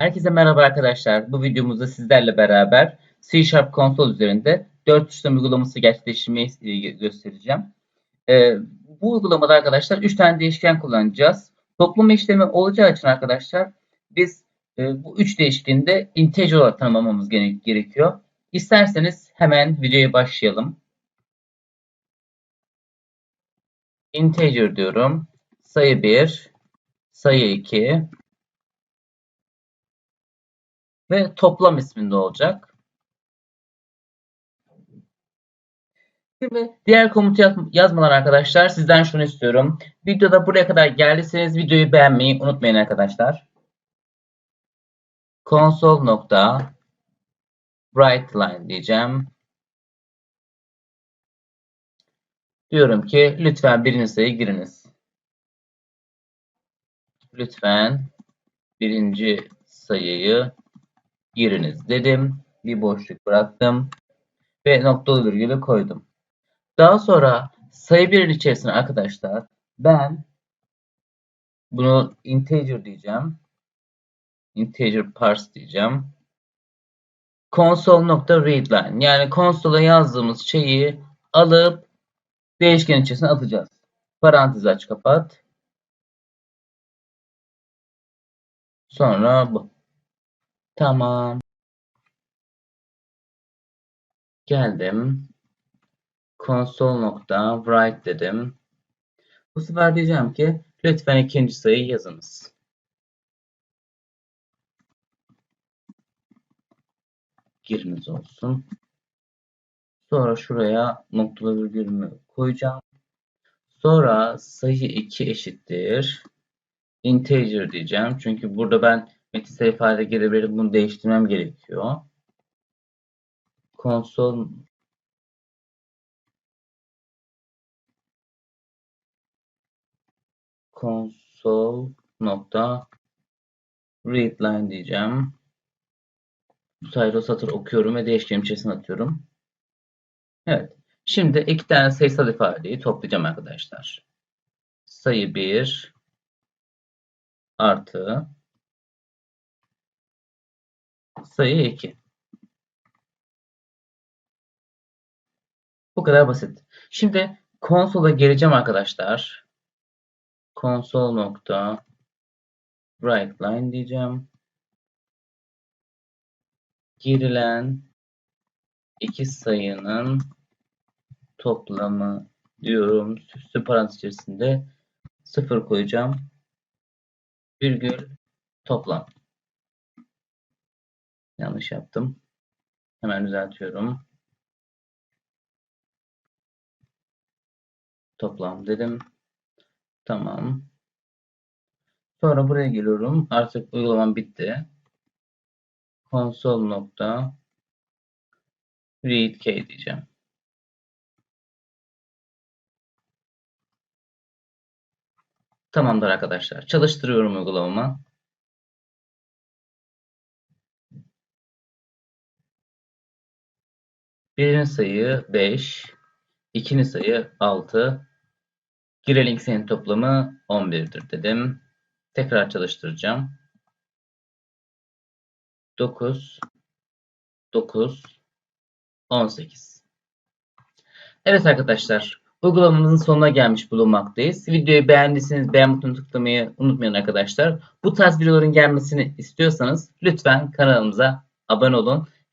Herkese merhaba arkadaşlar. Bu videomuzda sizlerle beraber C Sharp konsol üzerinde 4 işlem uygulaması gerçekleştirmeyi e, göstereceğim. Ee, bu uygulamada arkadaşlar 3 tane değişken kullanacağız. Toplama işlemi olacağı için arkadaşlar biz e, bu 3 değişkeni de integer olarak tanımlamamız gerekiyor. İsterseniz hemen videoya başlayalım. Integer diyorum. Sayı 1, sayı 2, ve toplam isminde olacak. Şimdi diğer komutu yaz yazmadan arkadaşlar sizden şunu istiyorum. Videoda buraya kadar geldiyseniz videoyu beğenmeyi unutmayın arkadaşlar. Console nokta line diyeceğim. Diyorum ki lütfen birinci sayı giriniz. Lütfen birinci sayıyı giriniz dedim. Bir boşluk bıraktım. Ve noktalı virgülü koydum. Daha sonra sayı birin içerisine arkadaşlar ben bunu integer diyeceğim. Integer parse diyeceğim. Console.readline yani konsola yazdığımız şeyi alıp değişken içerisine atacağız. Parantez aç kapat. Sonra bu. Tamam. Geldim. Console.write dedim. Bu sefer diyeceğim ki lütfen ikinci sayıyı yazınız. Giriniz olsun. Sonra şuraya noktalı virgülümü koyacağım. Sonra sayı 2 eşittir. Integer diyeceğim. Çünkü burada ben metinsel ifade gelebilir. Bunu değiştirmem gerekiyor. Konsol console nokta readline diyeceğim. Bu sayıda satır okuyorum ve değişkenim içerisine atıyorum. Evet. Şimdi iki tane sayısal ifadeyi toplayacağım arkadaşlar. Sayı 1 artı sayı 2. Bu kadar basit. Şimdi konsola geleceğim arkadaşlar. Konsol nokta write line diyeceğim. Girilen iki sayının toplamı diyorum. Süslü parantez içerisinde sıfır koyacağım. Virgül toplam. Yanlış yaptım. Hemen düzeltiyorum. Toplam dedim. Tamam. Sonra buraya geliyorum. Artık uygulamam bitti. Console nokta read key diyeceğim. Tamamdır arkadaşlar. Çalıştırıyorum uygulamamı. Birinci sayı 5, ikinci sayı 6, girelim sayının toplamı 11'dir dedim. Tekrar çalıştıracağım. 9, 9, 18. Evet arkadaşlar, uygulamamızın sonuna gelmiş bulunmaktayız. Videoyu beğendiyseniz beğen butonuna tıklamayı unutmayın arkadaşlar. Bu tarz videoların gelmesini istiyorsanız lütfen kanalımıza abone olun.